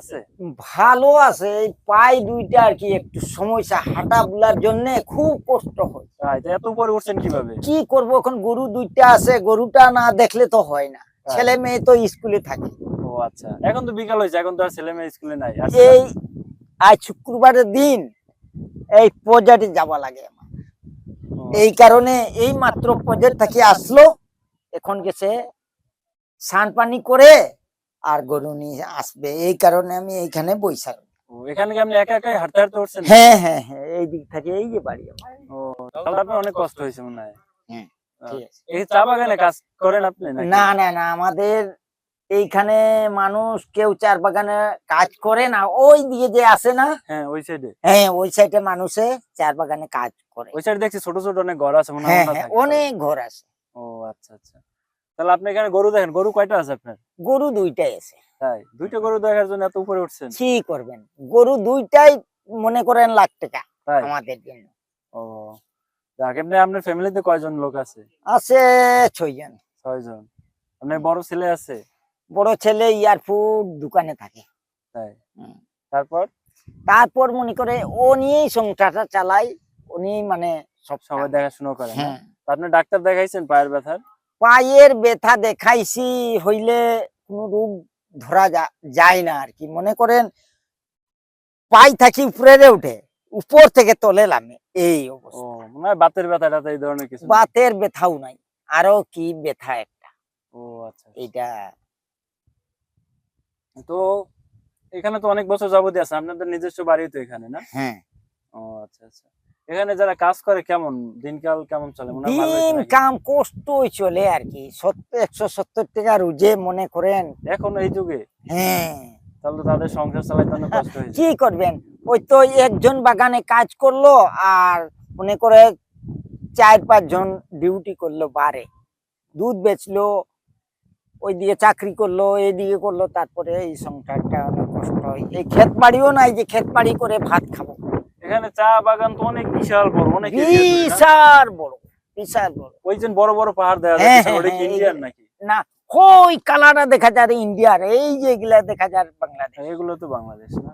আছে। ভালো আছে। এই পায়ে দুইটা আর কি একটু সমস্যা হাঁটা বুলার জন্য খুব কষ্ট হয়। এত উপরে উঠছেন কীভাবে? কি করব এখন? গরু দুইটা আছে গরুটা না দেখলে তো হয় না। ছেলে মেয়ে তো স্কুলে থাকে। ও আচ্ছা এখন তো বিকাল হয়েছে এখন তো আর ছেলে মেয়ে স্কুলে নাই। আচ্ছা, এই আজ শুক্রবারের দিন এই পর্যাটে যাওয়া লাগে আমার। এই কারণে এই মাত্র পর্যাট থেকে আসলো। এখন গেছে স্নান পানি করে আর গরু নিয়ে আসবে। এই কারণে আমি এইখানে বৈশা ও, এখানে কি আপনি একা একাই হাঁটতে হাঁটতে উঠছেন? হ্যাঁ হ্যাঁ হ্যাঁ এই দিক থেকে এই যে বাড়ি আমার। ও তাহলে আপনার অনেক কষ্ট হয়েছে মনে হয়। এই চা বাগানে কাজ করেন আপনি না না না আমাদের এইখানে মানুষ কেউ চার বাগানে কাজ করে না ওই দিকে যে আসে না? হ্যাঁ ওই সাইডে হ্যাঁ ওই সাইডে মানুষে চার বাগানে কাজ করে। ওই সাইডে দেখছি ছোট ছোট অনেক ঘর আছে মনে হয় হ্যাঁ হ্যাঁ। অনেক ঘর আছে। ও আচ্ছা আচ্ছা। তাহলে আপনি এখানে গরু দেখেন গরু কয়টা আছে আপনার? গরু দুইটাই আছে। তাই? দুইটা গরু দেখার জন্য এত উপরে উঠছেন। কি করবেন। গরু দুইটাই মনে করেন লাখ টাকা আমাদের জন্য। ও যাক এমনি আপনার ফ্যামিলিতে কয়জন লোক আছে? আছে ছয়জন। ছয়জন। আপনার বড় ছেলে আছে? বড় ছেলে এয়ারফুড দোকানে থাকে। তাই? তারপর? তারপর মনে করে ও নিয়েই সংসারটা চালাই উনি মানে সব সময় দেখাশোনা করেন হ্যাঁ। আপনি ডাক্তার দেখাইছেন পায়ের ব্যথার? পায়ের ব্যথা দেখাইছি হইলে কোন রোগ ধরা যায় না আর কি। মনে করেন পাই থাকি উপরে উঠে উপর থেকে তলে নামে এই অবস্থা। মনে হয় বাতের ব্যথা টাথা এই ধরনের কিছু বাতের ব্যথাও নাই আরও কি ব্যথা একটা। ও আচ্ছা এইটা। তো এখানে তো অনেক বছর যাবতীয় আছে আপনাদের নিজস্ব বাড়ি তো এখানে না? হ্যাঁ। ও আচ্ছা আচ্ছা। এখানে যারা কাজ করে কেমন? দিনকাল কেমন চলে? মনে দিন কাম কষ্টই চলে আর কি। সত্তর একশো সত্তর টাকা রুজে মনে করেন। এখন এই যুগে? হ্যাঁ। তাহলে তাদের সংসার চালাইতে অনেক কষ্ট হয়েছে। কি করবেন? ওই তো একজন বাগানে কাজ করল আর মনে করে চার পাঁচ জন ডিউটি করল বারে। দুধ বেচলো ওইদিকে চাকরি করল এইদিকে করল তারপরে এই সংসারটা অনেক কষ্ট হয়। এই ক্ষেত বাড়িও নাই যে ক্ষেত বাড়ি করে ভাত খাব। এখানে চা বাগান তো অনেক বিশাল বড় অনেক? বিশাল বড় বিশাল বড়। ওই যে বড় বড় পাহাড় দেখা হ্যাঁ, যাচ্ছে ওটা হ্যাঁ, কি ইন্ডিয়ান নাকি? না ওই কালারটা দেখা যায় ইন্ডিয়ার এই যে এগুলা দেখা যায় বাংলাদেশ এগুলো তো বাংলাদেশ না।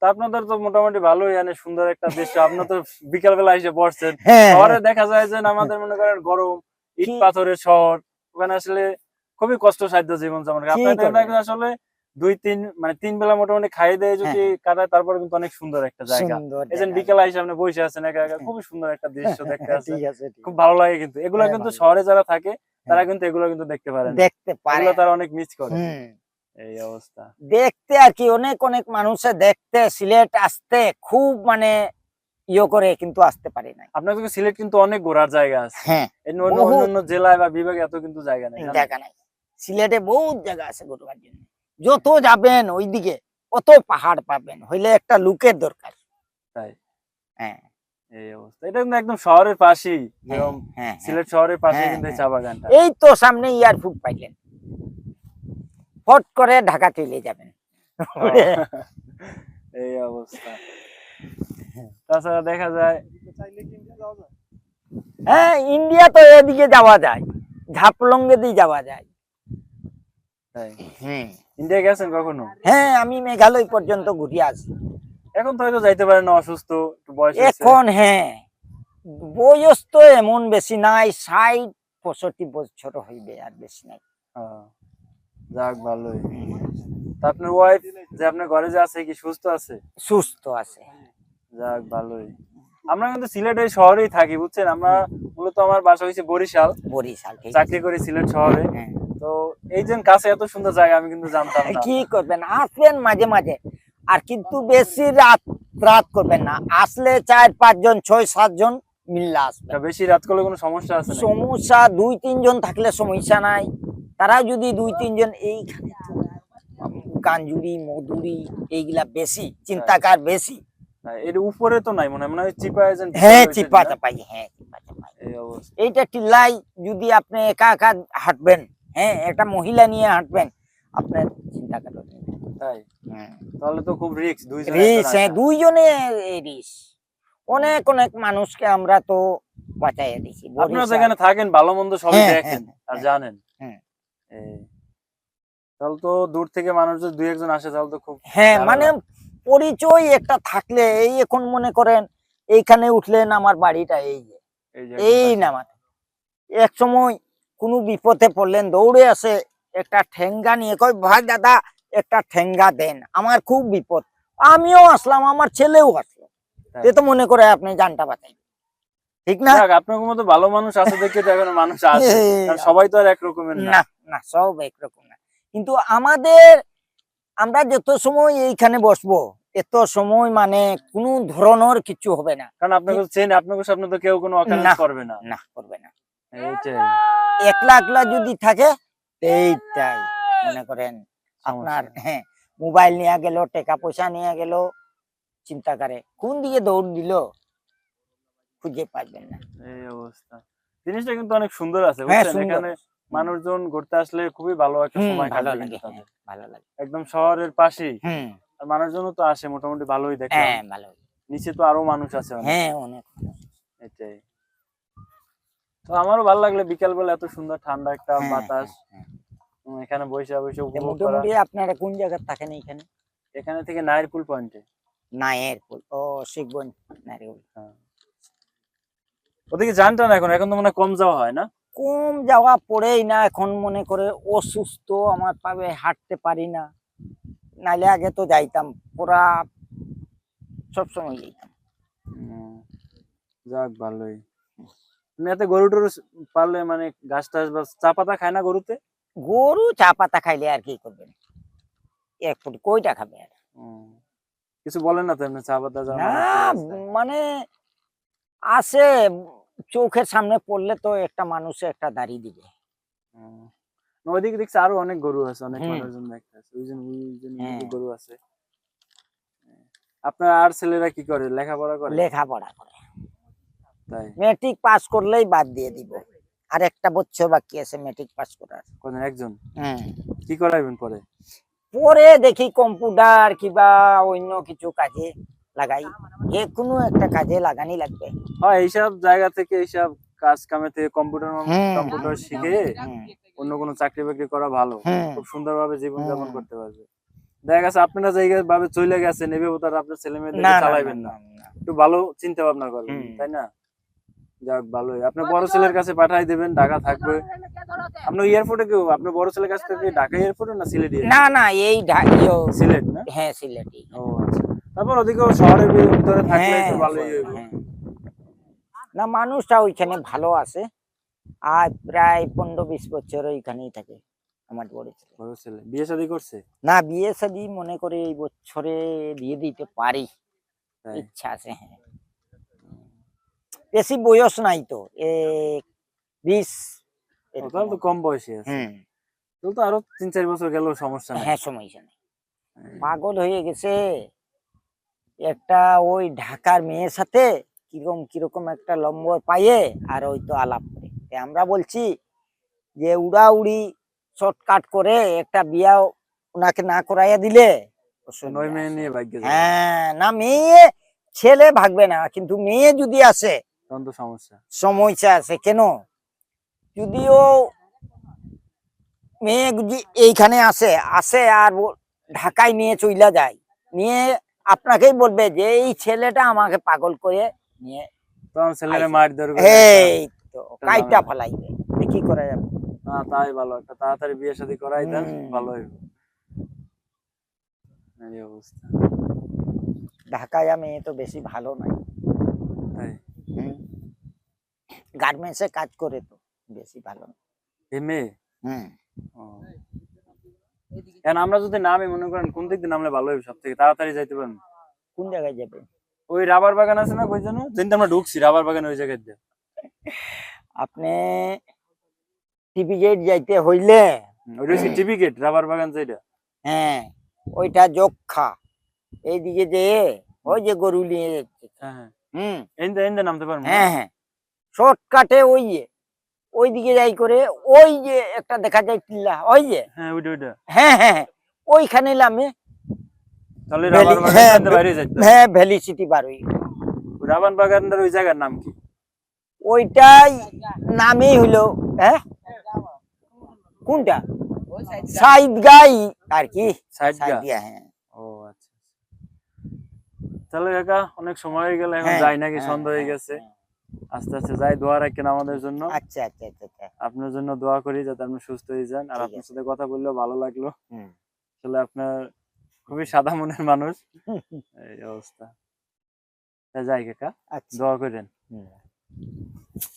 তা আপনাদের তো মোটামুটি ভালোই জানে সুন্দর একটা দেশ। আপনার তো বিকাল বেলা এসে পড়ছেন হ্যাঁ শহরে দেখা যায় যে আমাদের মনে করেন গরম ইট পাথরের শহর ওখানে আসলে খুবই কষ্ট সাধ্য জীবন যেমন আপনাদের আসলে দুই তিন মানে তিন বেলা মোটামুটি খাইয়ে দেয় যদি কাটায় তারপরে কিন্তু অনেক সুন্দর একটা জায়গা। বিকেল আইসে আপনি বসে আছেন একা একা খুবই সুন্দর একটা দৃশ্য দেখতে আছে। খুব ভালো লাগে কিন্তু। এগুলো হ্যাঁ, কিন্তু শহরে যারা থাকে তারা হ্যাঁ। কিন্তু এগুলো কিন্তু দেখতে পারে দেখতে পারে। তারা অনেক মিস করে। এই অবস্থা। দেখতে আর কি অনেক অনেক মানুষে দেখতে সিলেট আসতে খুব মানে ইয়ে করে কিন্তু আসতে পারে না আপনার কিন্তু সিলেট কিন্তু অনেক ঘোরার জায়গা আছে। হ্যাঁ অন্য অন্য জেলায় বা বিভাগে এত কিন্তু জায়গা নেই? জায়গা নাই। সিলেটে বহুত জায়গা আছে ঘুরবার জন্য। যত যাবেন ওইদিকে অত পাহাড় পাবেন হইলে একটা লুকের দরকার। তাই? হ্যাঁ। এই অবস্থা। এটা কিন্তু একদম শহরের পাশেই হ্যাঁ, হ্যাঁ, সিলেট শহরের পাশে হ্যাঁ, কিন্তু এই হ্যাঁ। চা বাগানটা। এই তো সামনে এয়ারফুট পাইলেন। ফট করে ঢাকা চলে যাবেন। এই অবস্থা। তাছাড়া দেখা যায় হ্যাঁ ইন্ডিয়া তো এদিকে যাওয়া যায়। ঝাপলঙ্গে দিয়ে যাওয়া যায়। হুম ইন্ডিয়া গেছেন কখনো? হ্যাঁ আমি মেঘালয় পর্যন্ত ঘুরে আসি। এখন তো হয়তো যাইতে পারেন অসুস্থ একটু বয়স এখন হ্যাঁ বয়স তো এমন বেশি নাই ষাট পঁয়ষট্টি বছর হইবে আর বেশি নাই। যাক ভালোই। তা আপনার ওয়াইফ যে আপনার ঘরে যে আছে কি সুস্থ আছে? সুস্থ আছে। যাক ভালোই। আমরা কিন্তু সিলেটের শহরেই থাকি বুঝছেন? আমরা মূলত আমার বাসা হয়েছে বরিশাল। বরিশাল চাকরি করি সিলেট শহরে। হ্যাঁ। তো এই যে কাছে এত সুন্দর জায়গা আমি কিন্তু জানতাম না। কি করবেন? আসবেন মাঝে মাঝে। আর কিন্তু বেশি রাত রাত করবেন না। আসলে চার পাঁচজন ছয় সাতজন মিল্লা আসবে বেশি রাত করলে কোনো সমস্যা আছে সমস্যা দুই তিনজন থাকলে সমস্যা নাই। তারা যদি দুই তিনজন এইখানে গাঞ্জুরি মধুরি এইগুলা বেশি চিন্তাকার বেশি। এর উপরে তো নাই মনে হয় চিপা এজেন্ট হ্যাঁ চিপা চাপাই হ্যাঁ চিপা চাপাই। এই এইটা টিল্লাই যদি আপনি একা একা হাঁটবেন হ্যাঁ একটা মহিলা নিয়ে হাঁটবেন আপনার চিন্তা করবেন তাই? তাহলে তো খুব রিস্ক দুইজন রিস হ্যাঁ দুইজনে অনেক অনেক মানুষকে আমরা তো বাঁচাইয়া দিছি আপনারা যেখানে থাকেন ভালো মন্দ সবই হ্যাঁ, দেখেন হ্যাঁ, আর হ্যাঁ। জানেন। হ্যাঁ। তাহলে তো দূর থেকে মানুষ যদি দুই একজন আসে তাহলে তো খুব হ্যাঁ মানে পরিচয় একটা থাকলে এই এখন মনে করেন এইখানে উঠলেন আমার বাড়িটা এই যে। এই যে এই নামাতে। এক সময় কোনো বিপদে পড়লেন দৌড়ে আসে একটা ঠেঙ্গা নিয়ে কয় ভাই দাদা একটা ঠেঙ্গা দেন আমার খুব বিপদ। আমিও আসলাম আমার ছেলেও আসলো। এ তো মনে করে আপনি জানটা বাঁচাই ঠিক না? আপনার মতো ভালো মানুষ আছে দেখে মানুষ কারণ সবাই তো আর এক রকমের না। না সব একরকম না। কিন্তু আমাদের আমরা যত সময় এইখানে বসবো এত সময় মানে কোনো ধরনের কিছু হবে না। কারণ আপনাকে চেন আপনাকে সামনে তো কেউ কোনো। করবে না। না করবে না। একলা একলা যদি থাকে এইটাই। মনে করেন আপনার হ্যাঁ মোবাইল নিয়ে গেল টাকা পয়সা নিয়ে গেল চিন্তা করে কোন দিকে দৌড় দিল খুঁজে পাইবেন না। এই অবস্থা। জিনিসটা কিন্তু অনেক সুন্দর আছে হ্যাঁ এখানে মানুষজন ঘুরতে আসলে খুবই ভালো একটা সময় ভালো লাগে। হ্যাঁ, ভালো লাগে। একদম শহরের পাশেই। হুম। আর মানুষজনও তো আসে মোটামুটি ভালোই দেখলাম। হ্যাঁ ভালো। নিচে তো আরও মানুষ আছে অনেক। হ্যাঁ অনেক এটাই। তো আমারও ভালো লাগল বিকাল বেলা এত সুন্দর ঠান্ডা একটা হ্যাঁ, বাতাস। হ্যাঁ, এখানে বসে বসে হ্যাঁ। উপভোগ করা। মোটামুটি আপনারা কোন জায়গায় থাকেন এখানে এখানে থেকে নাইরপুল পয়েন্টে নায়ের পুল ও শিখবন নারিগুল ওদিকে জানটা না এখন এখন তো মনে কম যাওয়া হয় না? কম যাওয়া পড়েই না এখন মনে করে অসুস্থ আমার পাবে হাঁটতে পারি না। নাইলে আগে তো যাইতাম পুরা সবসময় যাইতাম। যাক ভালোই। এতে গরু টরু পারলে মানে ঘাস টাস বা চা পাতা খায় না গরুতে? গরু চা পাতা খাইলে আর কি করবেন এক ফুট কইটা খাবে আর। কিছু বলেন না তো এমনি চা পাতা না মানে আসে চোখের সামনে পড়লে তো একটা মানুষে একটা দাড়ি দিবে। ওইদিকে দেখছি আরও অনেক গরু আছে অনেক। মানুষজন ওই জন্য ওই হ্যাঁ। গরু আছে। আপনার আর ছেলেরা কি করে? লেখাপড়া করে? লেখাপড়া করে। মেট্রিক পাস করলেই বাদ দিয়ে দিব। আর একটা বছর বাকি আছে মেট্রিক পাস করার। কোন একজন? হুম কি করাইবেন পরে? পরে দেখি কম্পিউটার কিবা অন্য কিছু কাজে লাগাই। যে কোনো একটা কাজে লাগানি লাগবে। হয় এইসব জায়গা থেকে এইসব কাজ কামে থেকে কম্পিউটার কম্পিউটার শিখে অন্য কোনো চাকরি বাকরি করা ভালো। হুম। খুব সুন্দরভাবে জীবন যাপন করতে পারবে। দেখা গেছে আপনারা জায়গায় ভাবে চলে গেছেন এভাবে তার আপনার ছেলে মেয়েদের চালাইবেন না। একটু ভালো চিন্তা ভাবনা করবেন তাই না? যাক ভালোই। আপনার বড় ছেলের কাছে পাঠাই দেবেন ঢাকা থাকবে। আপনার এয়ারপোর্টে কেউ আপনার বড় ছেলের কাছ থেকে ঢাকা এয়ারপোর্টে না সিলেট না না এই সিলেট না? হ্যাঁ সিলেটি ও আচ্ছা। তারপর ওদিকেও শহরের ভিতরে থাকলে হ্যাঁ, একটু ভালোই হইব। হ্যাঁ। না মানুষটা ওইখানে ভালো আছে। আর প্রায় পনেরো বিশ বছর ওইখানেই থাকে আমার বড় ছেলে। বড় ছেলে। বিয়ে শাদী করছে? না বিয়ে শাদি মনে করে এই বছরে দিয়ে দিতে পারি। ইচ্ছা আছে হ্যাঁ। বেশি বয়স নাই তো বিশ তো কম বয়সে হুম। তো আরও তিন চার বছর গেলেও সমস্যা হ্যাঁ সমস্যা নেই। পাগল হয়ে গেছে। একটা ওই ঢাকার মেয়ের সাথে কীরকম কীরকম একটা লম্বর পাইয়ে আর ওই তো আলাপ করে। আমরা বলছি যে উড়াউড়ি শর্টকাট করে একটা বিয়া ওনাকে না করাইয়া দিলে অসুবিধা নয় মেয়ে নিয়ে ভাগ্য হ্যাঁ না মেয়ে ছেলে ভাগবে না কিন্তু মেয়ে যদি আসে সমস্যা। সমস্যা আছে কেন? যদিও মেয়ে যদি এইখানে আসে আসে আর ঢাকায় নিয়ে চইলা যায়। নিয়ে আপনাকেই বলবে যে এই ছেলেটা আমাকে পাগল করে নিয়ে তখন ছেলেরা মার ধরবে এই তো কাইটা ঝামেলা। কি করা যাবে? না তাই ভালো একটা তাড়াতাড়ি বিয়ে শাদী করাই দেন ভালো হইব। এই অবস্থা। ঢাকায় মেয়ে তো বেশি ভালো নাই। তাই। গার্মেন্টসে কাজ করে তো বেশি ভালো না। এ হুম। এখন আমরা যদি নামে মনে করেন কোন দিক দিয়ে নামলে ভালো হবে সব থেকে তাড়াতাড়ি যাইতে পারেন। কোন জায়গায় যাবে? ওই রাবার বাগান আছে না কই যেন? যেদিন আমরা ঢুকছি রাবার বাগান ওই জায়গায় দিয়ে। আপনি টিভি গেট যাইতে হইলে ওই হচ্ছে টিভি গেট রাবার বাগান যেটা হ্যাঁ ওইটা যক্ষা। এইদিকে যে ওই যে গরু নিয়ে যাচ্ছে হ্যাঁ হ্যাঁ। হুম। এনদে এনদে নামতে পারব হ্যাঁ হ্যাঁ। শর্টকাটে ওই যে ওই দিকে যাই করে ওই যে একটা দেখা যায় টিল্লা ওই যে। হ্যাঁ ওইটা ওইটা। হ্যাঁ হ্যাঁ হ্যাঁ, ওইখানে নামে তাহলে রাবার হ্যাঁ, বাগান বাইরে যাইতে হ্যাঁ ভ্যালি সিটি পার ওই রাবার বাগানটার ওই জায়গার নাম কি? ওইটাই নামই হইল হ্যাঁ? কোনটা? সাইড গাই আর কি। হ্যাঁ। তাহলে কাকা অনেক সময় হয়ে গেল এখন হ্যাঁ, যাই নাকি হ্যাঁ, সন্ধ্যা হয়ে হ্যাঁ, গেছে। আস্তে আস্তে যাই দোয়া রাখেন আমাদের জন্য। আচ্ছা আচ্ছা আচ্ছা আচ্ছা। আপনার জন্য দোয়া করি যাতে আপনি সুস্থ হয়ে যান। আর আপনার সাথে কথা বললেও ভালো লাগল। হুম। আসলে আপনার খুবই সাদা মনের মানুষ। এই অবস্থা। যাই কাকা আচ্ছা। দোয়া করেন।